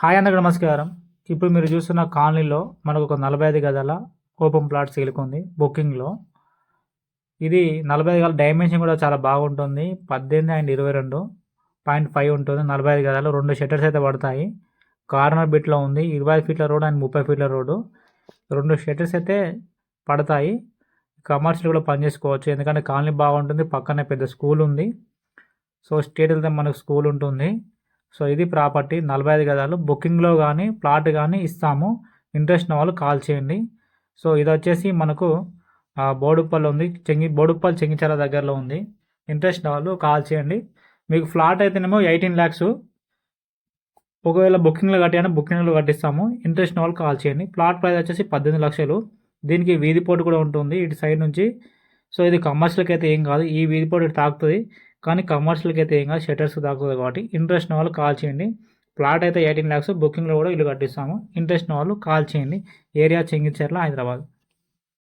Hi అందరికి నమస్కారం. ఇప్పుడు మీరు చూస్తున్న కాలనీలో మనకు ఒక నలభై ఐదు గదాల ఓపెన్ ప్లాట్ సేల్కుంది బుకింగ్లో. ఇది నలభై ఐదు గల డైమెన్షన్ కూడా చాలా బాగుంటుంది. పద్దెనిమిది అండ్ ఇరవై రెండు పాయింట్ ఫైవ్ ఉంటుంది. నలభై ఐదు గదాలు రెండు షట్టర్స్ అయితే పడతాయి. కార్నర్ బిట్లో ఉంది. ఇరవై ఐదు ఫీట్ల రోడ్ అండ్ ముప్పై ఫీట్ల రోడ్డు రెండు షట్టర్స్ అయితే పడతాయి. కమర్షియల్ కూడా పనిచేసుకోవచ్చు ఎందుకంటే కాలనీ బాగుంటుంది. పక్కనే పెద్ద స్కూల్ ఉంది. సో స్టేట్ వెళ్తే మనకు స్కూల్ ఉంటుంది. సో ఇది ప్రాపర్టీ నలభై ఐదు గదాలు. బుకింగ్లో కానీ ప్లాట్ కానీ ఇస్తాము. ఇంట్రెస్ట్ ఉన్న వాళ్ళు కాల్ చేయండి. సో ఇది వచ్చేసి మనకు ఆ, బోడుప్పల్ ఉంది. చెంగి బోడుప్పల్ చెంగిచెర దగ్గరలో ఉంది. ఇంట్రెస్ట్ ఉన్న వాళ్ళు కాల్ చేయండి. మీకు ఫ్లాట్ అయితేనేమో ఎయిటీన్ ల్యాక్స్. ఒకవేళ బుకింగ్లో కట్టాను బుకింగ్లో కట్టిస్తాము. ఇంట్రెస్ట్ ఉన్న వాళ్ళు కాల్ చేయండి. ప్లాట్ ప్రైస్ వచ్చేసి పద్దెనిమిది లక్షలు. దీనికి వీధిపోటు కూడా ఉంటుంది ఇటు సైడ్ నుంచి. సో ఇది కమర్షియల్కి అయితే ఏం కాదు. ఈ వీధిపోటు ఇటు తాకుతుంది. కానీ కమర్షియల్కి అయితే ఏం కాదు షటర్స్కి కాబట్టి ఇంట్రెస్ట్ వాళ్ళు కాల్ చేయండి. ప్లాట్ అయితే ఎయిటీన్ ల్యాక్స్ బుకింగ్లో కూడా ఇల్లు కట్టిస్తాము. ఇంట్రెస్ట్ వాళ్ళు కాల్ చేయండి. ఏరియా చెంగిచెర్ల హైదరాబాద్